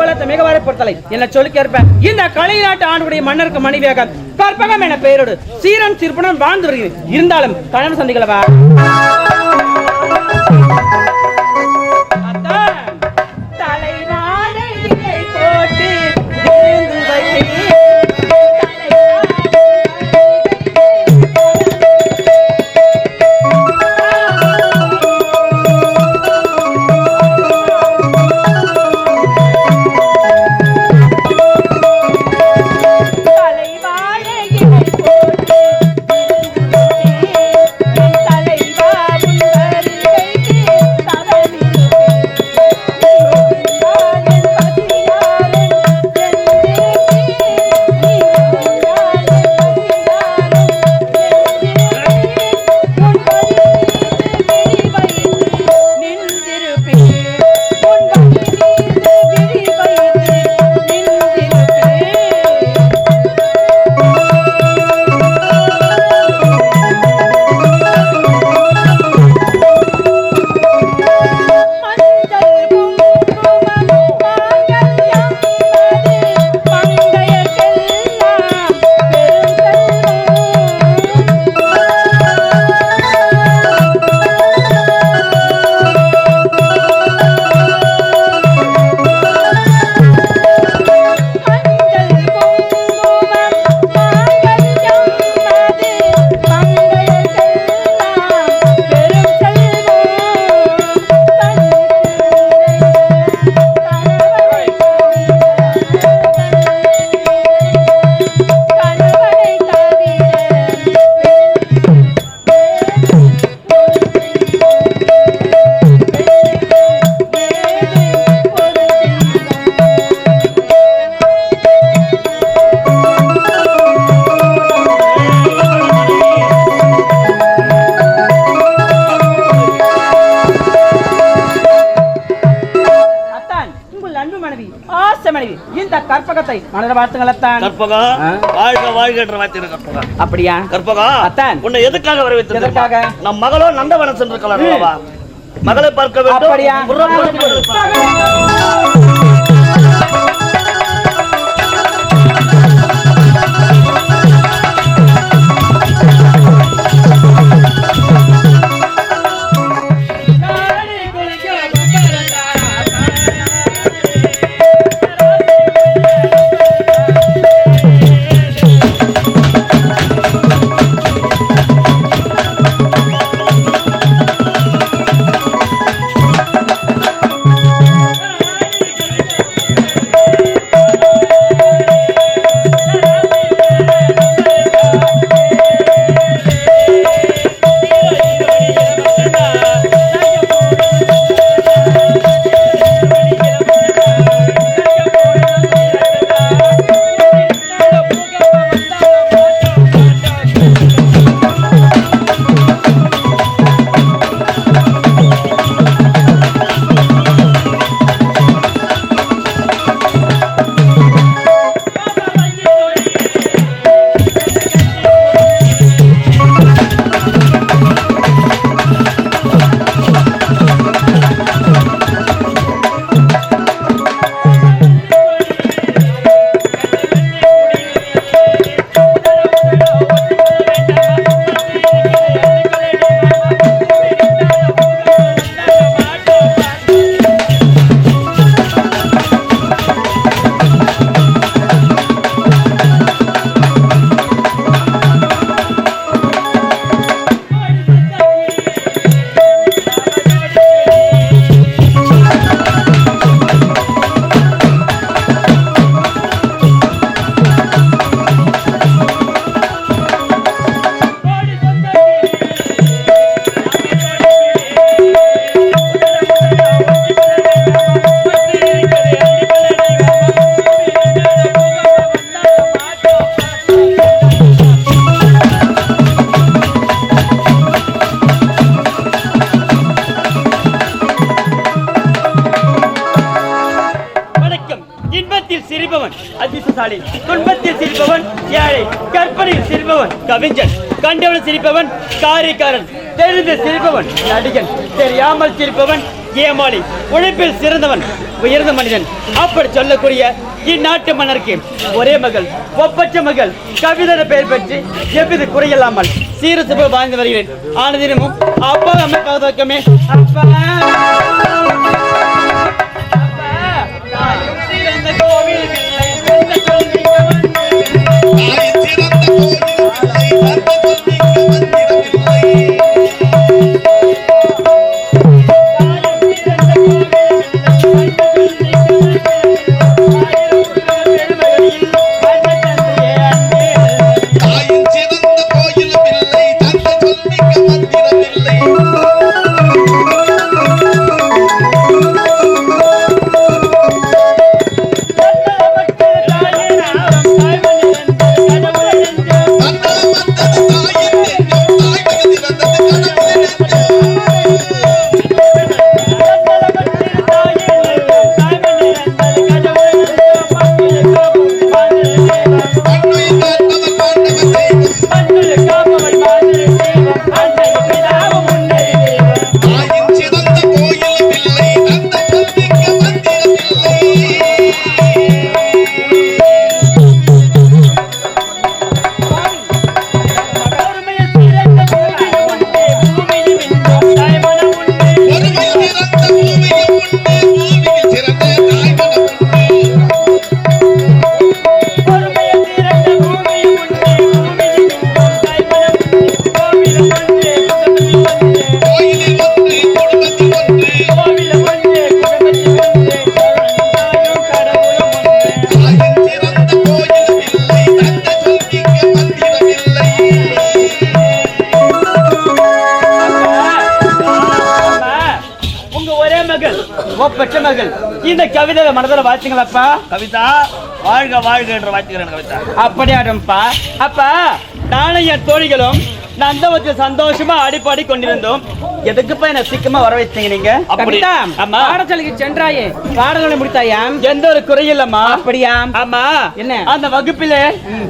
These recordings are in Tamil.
வணக்கம் அகழ்வாரை பொறுத்தலை என்ன சொல்லி கேட்பேன் இந்த கலை நாட்டு ஆண்டுடைய மன்னருக்கு மனைவியாக கற்பகம் என பெயரோடு சீரன் சிற்பனும் வாழ்ந்து வருகிறேன். இருந்தாலும் கணவன் சந்திகளவா அத்தான் கற்பகம்? வாழ்க வாழ்கன்ற வார்த்தை கற்பகம் அப்படியா? கற்பகம் அத்தான். உன்னை எதுக்காக வர வைத்தது எதற்காக? நம் மகளோ நந்தவனம் சென்றிருக்கலாம் அல்லவா மகளை பார்க்க வேண்டும். கவிஞன் கண்டவன் சிரிப்பவன் காரிக்காரன். தெரிந்து சிரிப்பவன் நடிகன். தெரியாமல் சிரிப்பவன் ஏமாளி. உழைப்பில் சிறந்தவன் உயர்ந்த மனிதன். அப்படி சொல்லக்கூடிய இந்நாட்டு மன்னருக்கு ஒரே மகள் ஒப்பற்ற மகள் கவிதர பெயர் பெற்று எவ்வித குறையில்லாமல் சீர சுப வாழ்ந்து வருகிறேன். ஆனதினமும் அப்பா அம்மா பாதுகாக்கமே அப்பா! மனதில் வாசிங்களப்பா கவிதா வாழ்க வாழ்க என்று வாழ்த்துகிறேன் கவிதா அப்படியாடும்பா அப்பா நானும் என் தோழிகளும் நந்தவத்தில் சந்தோஷமா ஆடிப்பாடி கொண்டிருந்தோம். எதுக்குப்பா என்ன சீக்கிரமா வர வச்சீங்க நீங்க கவிதா ஆமா பாடசாலைக்கு சென்றாயே. பாடங்களை முடித்தாயா? எந்த ஒரு குறையில்லம்மா. அப்படியா? ஆமா என்ன? அந்த வகுப்பில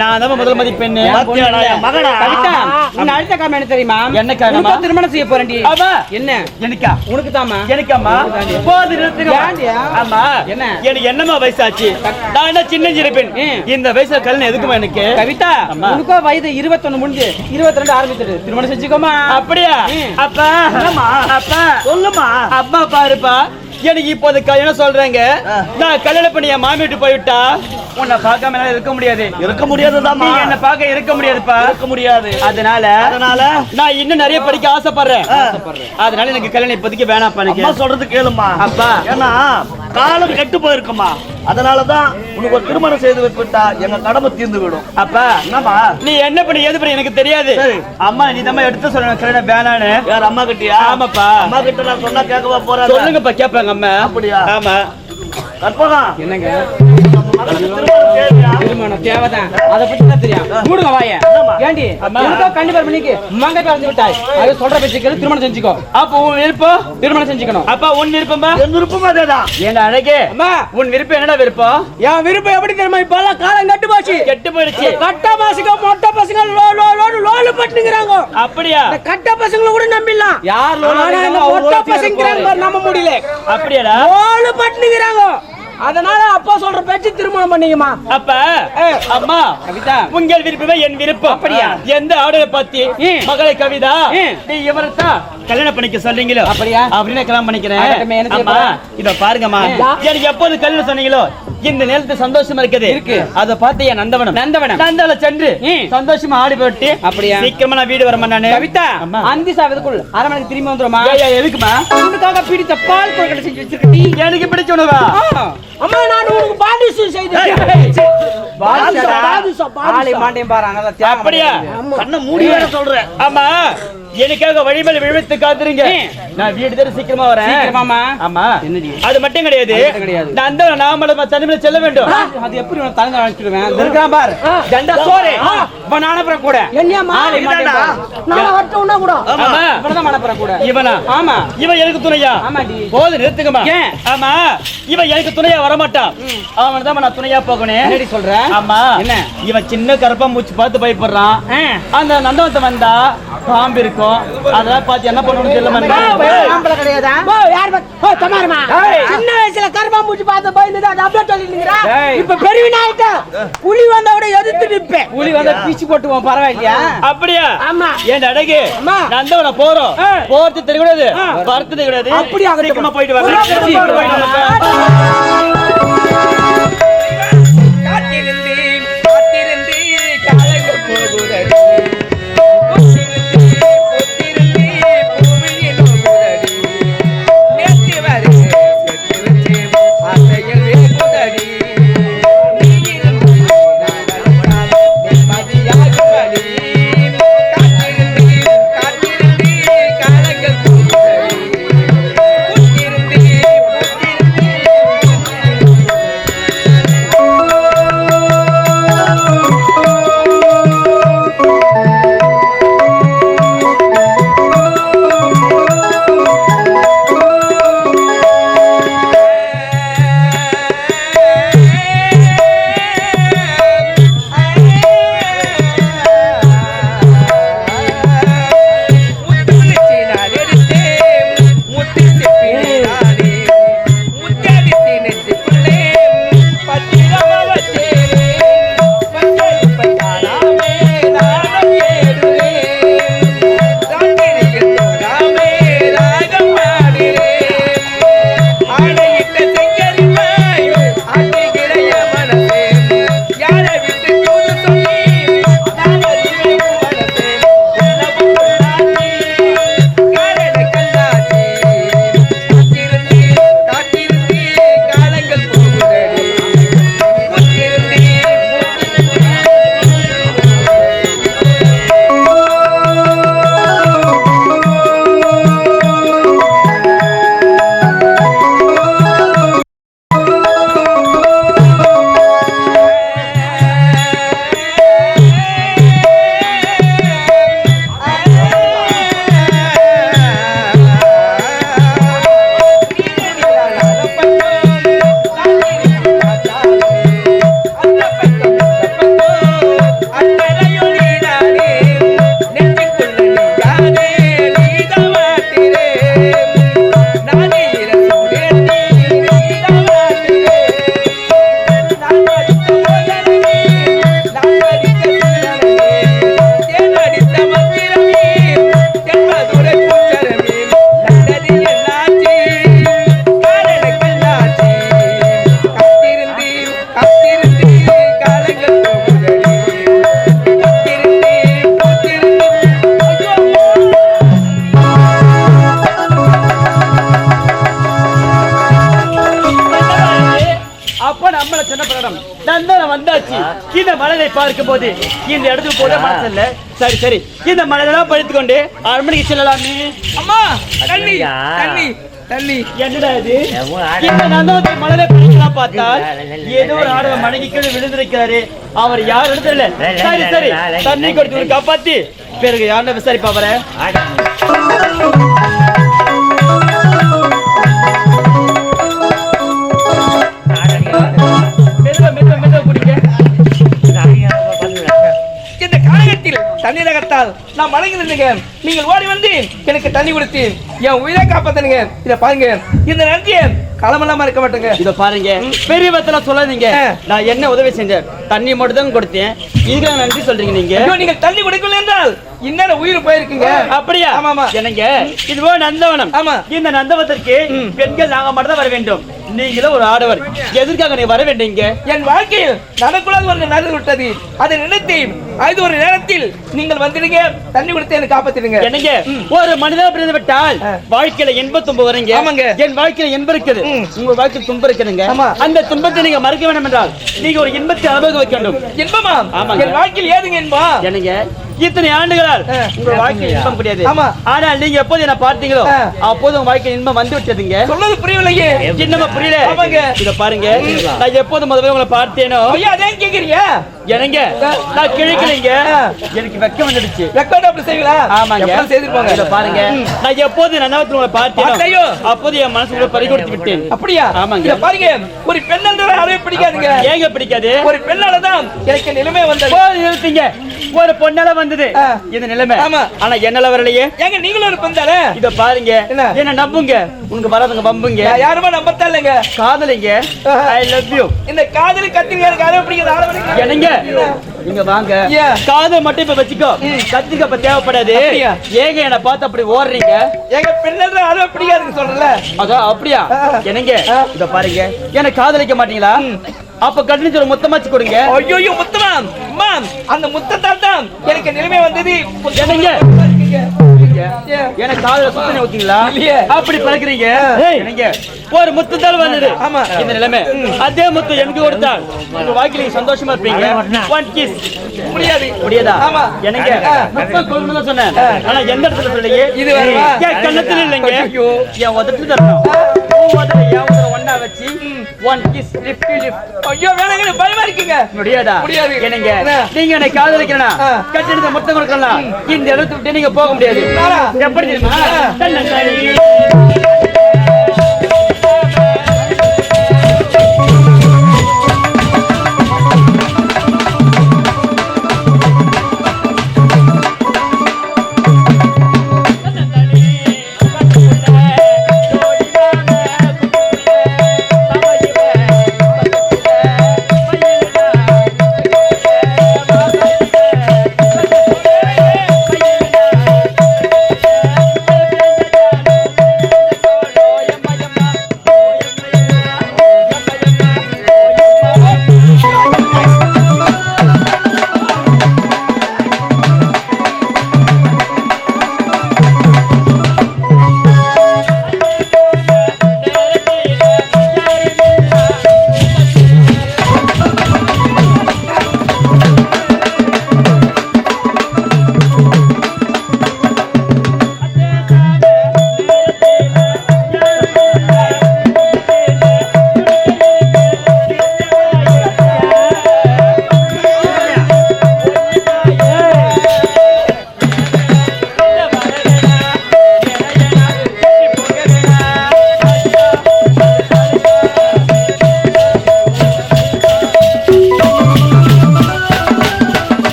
நான் தான் முதல் என் மகனா? கவிதா உன் அடுத்த காரணம் என்ன தெரியுமா? என்ன காரணமா? திருமணம் செய்ய போறேன்டி. ஆமா என்ன? எனக்கா? உனக்கு தாமா உனக்குதாண்டி. போது நிறுத்துங்கம்மா. ஏன்டியா? ஆமா என்ன? எனக்கு என்னம்மா வயசாச்சு? நான் என்ன சின்ன சிரிப்பேன்? ம். இந்த வயசுல கல்யாணம் எதுக்குமா எனக்கு? கவிதா. உனக்கோ வயது இருபத்தொன்னு முடிஞ்சு இருபத்தி ரெண்டு ஆரம்பிச்சிடு திருமணம் செஞ்சுக்கோமா? அப்படியா. அப்பா? அப்பா. சொல்லுமா அப்பா பாருப்பா எனக்கு இப்போது கல்யாணம் சொல்றேங்க. நான் கல்யாணம் பண்ணி என் மாமி விட்டு போய்விட்டா உன்னை பார்க்காம இருக்க முடியாது. இருக்க நீ முடியாதுதாம்மா என்ன பார்க்க இருக்க முடியாதுப்பா. இருக்க முடியாது. அதனால அதனால? நான் இன்னும் நிறைய படிக்க ஆசைப்படுறேன். அதனால எனக்கு கல்யாணம் இப்போதைக்கு வேணாம்ப்பா எனக்கு. சொல்றது கேளுமா அப்பா. ஏன்னா காலம் கெட்டு போயிருக்குமா அதனாலதான் உனக்கு ஒரு திருமணம் செய்து வைத்துவிட்டா எங்க கடமை தீர்ந்து விடும். அப்பா என்னம்மா? நீ என்ன பண்ணி ஏது பண்ணி எனக்கு தெரியாது. அம்மா நீ தான் எடுத்து சொல்லணும் கல்யாணம் வேணான்னு. யார் அம்மா கிட்டயா? ஆமாப்பா. அம்மா கிட்ட நான் சொன்னா கேட்கவா போறேன் சொல்லுங்கப்பா கேட்பாங்க அம்மா. அப்படியா? ஆமா. கற்பகம். என்னங்க? திருமணம் தேவைதான். அதை பத்தி தான் தெரியும்? மூடுங்க வாய. என்னம்மா? ஏண்டி? அம்மா. எனக்கோ கண்டிப்பா பண்ணிக்கு மங்க கலந்து விட்டாய். அது சொல்ற பேச்சு கேளு திருமணம் செஞ்சுக்கோ. அப்போ உன் விருப்பம் திருமணம் செஞ்சுக்கணும். அப்பா உன் விருப்பம்பா என் விருப்பம் அதேதான். ஏண்டா அழகே? அம்மா. உன் விருப்பம் என்னடா விருப்பம்? என் விருப்பம் எப்படி தெரியுமா? இப்ப எல்லாம் காலம் கட்டு போச்சு. கெட்டு போயிடுச்சு. கட்ட பசங்க மொட்டை பசங்க லோ லோ லோனு லோனு பட்டுங்கிறாங்க. அப்படியா? கட்ட பசங்களை கூட நம்பிடலாம். யார் அடிக்கிறாங்களோ மொட்டை பசங்க நம்ப முடியல. அப்படியாடா? லோனு பட்டுங்கிறாங்க. அதனால அப்பா சொல்ற பேச்சு திருமணம் பண்ணிக்கமா அப்ப. அம்மா கவிதா உங்கள் விருப்பமே என் விருப்பம் அப்படியா? எந்த ஆடைய பத்தி. மகளை கவிதா. நீ இவரைத்தான் கல்யாணம் பண்ணிக்க சொல்றீங்களோ அப்படியா? அப்படின்னு கல்யாணம் பண்ணிக்கிறேன்? இத பாருங்கம்மா. எனக்கு எப்போது கல்யாணம் சொன்னீங்களோ இந்த நேரத்துல சந்தோஷமா இருக்குது இருக்கு. அத பார்த்து என் நந்தவனம் நந்தவனம். நந்தவன சென்று. சந்தோஷமா ஆடி போட்டு அப்படியா? சீக்கிரமா நான் வீடு வரமா நானு கவிதா. அந்தி சாவதுக்குள் அரை மணிக்கு திரும்பி வந்துருமா எதுக்குமா உனக்காக பிடித்த பால் கொழுக்கட்டை செஞ்சு வச்சிருக்கடி எனக்கு பிடிச்ச உணவா அம்மா நான் உனக்கு பாதுஷம் செய்து பாதுஷா? ஆளை மாண்டையும் பாரு நல்லா தியாகம் அப்படியா? பண்ணிருக்கீங்க. கண்ணை மூடி வேற சொல்றேன் ஆமா எனக்காக வழிமேல விழுத்து காத்துறீங்க நான் வீடு தேடி சீக்கிரமா வரேன். சீக்கிரமாமா? ஆமா. என்னடி? அது மட்டும் கிடையாது. அது மட்டும் கிடையாது. நான் அந்த நாமல தனிமையில செல்ல வேண்டும். அது எப்படி உனக்கு தலங்க அழைச்சிடுவேன் இருக்கிறான் பாரு. தண்டா சோறு. இப்ப நான் அனுப்புறேன் கூட. பாரு. நான் வரட்டும்னா கூட. ஆமா. இவனதான் அனுப்புறேன் கூட. இவனா? ஆமா. இவன் எனக்கு துணையா? ஆமாடி. போது நிறுத்துங்கம்மா. ஏன்? ஆமா. இவன் எனக்கு துணையா வரமாட்டான். அவன் தான் நான் துணையா போகணும். என்னடி சொல்ற? ஆமா. என்ன? இவன் சின்ன கருப்பா மூச்சு பார்த்து பயப்படுறான். அந்த நந்தவத்தை வந்தா பாம்பு இருக்கும் அதெல்லாம் பார்த்து என்ன பண்ணணும்னு தெரியல கிடையாதா? சின்ன வயசுல கருப்பாம்பூச்சி பார்த்து பயந்துட்டு அதை அப்படியே. இப்ப பெரியவனாயிட்ட புலி வந்தா கூட எதிர்த்து நிப்பேன் புலி வந்தா பீச்சு போட்டுவோம் பரவாயில்லையா? அப்படியா? ஆமா. ஏன் அடகு அம்மா. நந்தவன போறோம். போறது தெரியக்கூடாது ஆ. பறத்து தெரியக்கூடாது அப்படி ஆகட்டும். சீக்கிரமா போயிட்டு வரேன். இந்த மலரை பார்க்கும் போது இந்த இடத்துக்கு போத மனசு இல்ல சரி சரி. இந்த மலரெல்லாம் படுத்துக் கொண்டு அரண்மனைக்கு செல்லலாமே அம்மா தண்ணி தண்ணி தண்ணி. என்னடா இது? இந்த நந்தனத்தை மலரை படுக்கலாம் பார்த்தால் ஏதோ ஒரு கீழே விழுந்திருக்கிறாரு. அவர் யார் இடத்துல சரி சரி. தண்ணி கொடுத்து ஒரு காப்பாத்தி. பிறகு யாருன்னு விசாரிப்பா அவரை தண்ணீரகத்தால் நான் வணங்கி நின்றுங்க நீங்கள் ஓடி வந்து எனக்கு தண்ணி கொடுத்து என் உயிரை காப்பாத்தனுங்க இத பாருங்க இந்த நன்றியை களமெல்லாம இருக்க மாட்டேங்க. இத பாருங்க. பெரிய வத்தல சொல்லாதீங்க. நான் என்ன உதவி செஞ்சேன்? தண்ணி மட்டும் தான் கொடுத்தேன். இதுக்கு நன்றி சொல்றீங்க நீங்க. ஐயோ நீங்கள் தண்ணி கொடுக்கல என்றால் இன்னும் உயிர் போயிருக்குங்க. அப்படியா? ஆமா ஆமா என்னங்க? இதுவோ நந்தவனம். ஆமா. இந்த நந்தவனத்திற்கு பெண்கள் நாங்க மட்டும் தான் வர வேண்டும். நீங்களும் ஒரு ஆடவர். எதற்காக நீங்க வர வேண்டீங்க என் வாழ்க்கையில் நடக்கூடாது ஒரு நடந்து விட்டது. அதை நினைத்து அது ஒரு நேரத்தில் நீங்கள் வந்துடுங்க. தண்ணி கொடுத்து எனக்கு காப்பாத்திடுங்க. என்னங்க? ஒரு மனிதா பிறந்து விட்டால். வாழ்க்கையில இன்ப துன்பம் வரீங்க. ஆமாங்க. என் வாழ்க்கையில இன்பம் இருக்குது. உங்க வாழ்க்கையில் துன்பம் இருக்குதுங்க. ஆமா. அந்த துன்பத்தை நீங்க மறக்க வேண்டும் என்றால் நீங்க ஒரு இன்பத்தை அனுபவிக்க வேண்டும். இன்பமா? ஆமாங்க. என் வாழ்க்கையில் ஏதுங்க இன்பா என்னங்க? இத்தனை ஆண்டுகளால். உங்க வாழ்க்கையில் இன்பம் கிடையாது. ஆனால் நீங்க எப்போது என்ன பார்த்தீங்களோ. அப்போது உங்க வாழ்க்கையில் இன்பம் வந்து விட்டதுங்க. சொன்னது புரியவில்லையே. என்னமா புரியல. இத பாருங்க. நான் எப்போது முதல்ல உங்களை பார்த்தேனோ ஐயா அதே கேக்குறீங்க? எனங்க நான் கிழக்கலைங்க. எனக்கு வெக்கம் வந்துடுச்சு. ரெக்கார்ட் அப்படி செய்வீங்களா? ஆமாங்க. செய்திருப்பாங்க இத பாருங்க. நான் எப்போது நன்னவத்தில் உங்களை? பார்த்தேன் அப்போது என் மனசுக்குள்ள பறிகொடுத்து விட்டேன். அப்படியா? ஆமாங்க. இத பாருங்க. ஒரு பெண்ணால யாரையும் பிடிக்காதுங்க. ஏங்க பிடிக்காது? ஒரு பெண்ணால தான் எனக்கு நிலைமை வந்தது. நிறுத்திங்க. ஒரு பொண்ணால வந்தது. ஆ. இந்த நிலைமை. ஆமா. ஆனா என்னால வரலையே? ஏங்க நீங்களும் ஒரு பெண் தானே இத பாருங்க. என்ன? என்ன நம்புங்க. உனக்கு வராதுங்க பம்புங்க யாருமே நம்பத்தான் இல்லைங்க காதலிங்க. ஐ லவ் யூ இந்த காதலி கத்திரிக்காய் ஆள பிடிக்காது. என்னங்க? நீங்க வாங்க? காதல் மட்டும் இப்ப வச்சுக்கோ. கத்திரிக்காய் இப்ப தேவைப்படாது. அப்படியா? ஏங்க என்ன பார்த்து அப்படி ஓடுறீங்க? எங்க பெண்ணால யாரையும் பிடிக்காதுன்னு சொல்றல அதோ அப்படியா. என்னங்க. இத பாருங்க. என்ன காதலிக்க மாட்டீங்களா? அப்ப கட்டினு சொல்ல மொத்தமாச்சு கொடுங்க. ஐயோ முத்தமா அம்மா அந்த முத்தத்தால் தான் எனக்கு நிலைமை வந்தது. என்னங்க? எனக்கு காதல சுத்தனை ஊத்தீங்களா. அப்படி பழக்கிறீங்க. என்னங்க? ஒரு முத்தத்தால் வந்தது. ஆமா. இந்த நிலைமை. அதே முத்து எனக்கு கொடுத்தால் உங்க வாழ்க்கையில நீங்க சந்தோஷமா இருப்பீங்க. ஒன் கிஸ் முடியாது. முடியாதா? ஆமா. என்னங்க. முத்தம் கொடுக்கணும்னு தான் சொன்னேன். ஆனா எந்த இடத்துல சொல்லியே இது கண்ணத்துல இல்லைங்க. என் உதட்டு தரணும் ஒண்ணா வச்சு ஒன் கிஸ் லிஃப்ட் லிஃப்ட் ஐயோ வேணாங்க பயமா இருக்குங்க முடியாதா? முடியாது. என்னங்க? என்ன? நீங்க என்னை காதலிக்கிறனா? ஆ. கட்டிடத்தை மொத்தம் கொடுக்கலாம் இந்த இடத்தை விட்டு நீங்க போக முடியாது? எப்படி தெரியுமா?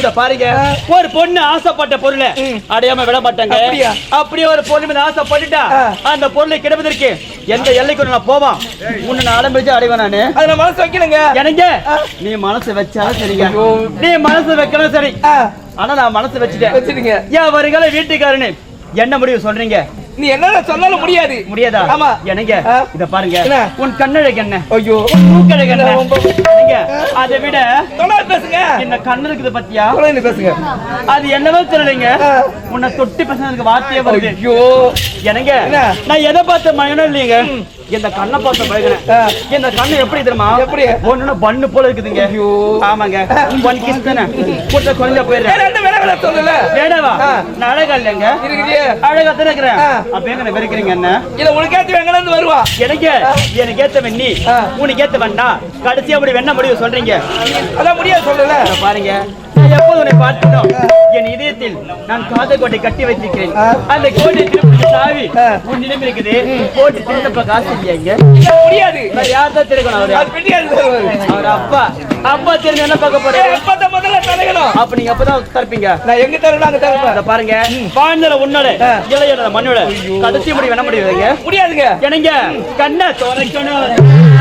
இத பாருங்க. ஒரு பொண்ணு ஆசைப்பட்ட பொருளை அடையாம விட மாட்டாங்க அப்படியா? ஒரு பொண்ணு மீது ஆசைப்பட்டுட்டா. அந்த பொருளை கிடைப்பதற்கு எந்த எல்லைக்கு நான் போவான்? உன்னை நான் அடம்பிடிச்சு அடைவேன் நானு. அதை நான் மனசு வைக்கணுங்க. எனக்கு. நீ மனசு வச்சாலும் சரிங்க. நீ மனசு வைக்கணும் சரி. ஆனா நான் மனசு வச்சுட்டேன். வச்சிடுங்க. ஏன் வருங்கால வீட்டுக்காரனு? என்ன முடிவு சொல்றீங்க? நீ என்ன சொன்னாலும் முடியாது. முடியாதா? ஆமா. எனக்கு. இத பாருங்க? உன் கண்ணழகு என்ன? ஐயோ. உன் மூக்கழகு என்ன? என்னங்க? அதை விட தொலை பேசுங்க. இந்த கண்ணு இருக்குது பத்தியா? தொலை பேசுங்க. அது என்னவோ தெரியலைங்க. ஆ. உன்னை தொட்டி பேசுறதுக்கு வார்த்தையே வருது. ஐயோ. என்ன? நான் எதை பார்த்து மயனும் இல்லைங்க. இந்த கண்ணை பார்த்து ஆ. இந்த கண்ணு எப்படி தெரியுமா? எப்படி? ஒண்ணு பண்ணு போல இருக்குதுங்க. ஐயோ. ஆமாங்க. ஒன் கிஸ் தானே. கூட்ட குறைஞ்சா போயிடுறேன். என்ன வேற வேற சொல்லல. வேடவா ஆ. நான் அழகா இல்லைங்க. அழகா தானே இருக்கிறேன். அப்ப எங்க வெறுக்கிறீங்க என்ன? இல்ல உனக்கு ஏத்தி வெங்கல இருந்து வருவா. எனக்கு? எனக்கு ஏத்தவன் நீ. உனக்கு ஏத்தவன் நான் கடைசியா அப்படி என்ன முடிவு சொல்றீங்க? அதான் முடியாது சொல்லல இத பாருங்க. எப்போது உன்னை என் இதயத்தில் நான் காதல் கோட்டை கட்டி வைத்திருக்கிறேன். அந்த கோட்டை திருப்பி சாவி உன்னிடம் இருக்குது. கோட்டை காசு முடியாது. யார் தான் திருக்கணும் அவரு. அவர். அப்பா. அப்பா தெரிஞ்சு என்ன பார்க்க போறேன் முதல்ல அப்ப நீங்க அப்பதான் தரப்பீங்க. நான் எங்க தரணும் அங்க தரப்பேன் அத பாருங்க. வாழ்ந்தல உன்னோட இளையோட மண்ணோட கடைசி முடி வேண முடியுதுங்க முடியாதுங்க. என்னங்க? கண்ணை துறைக்கணும்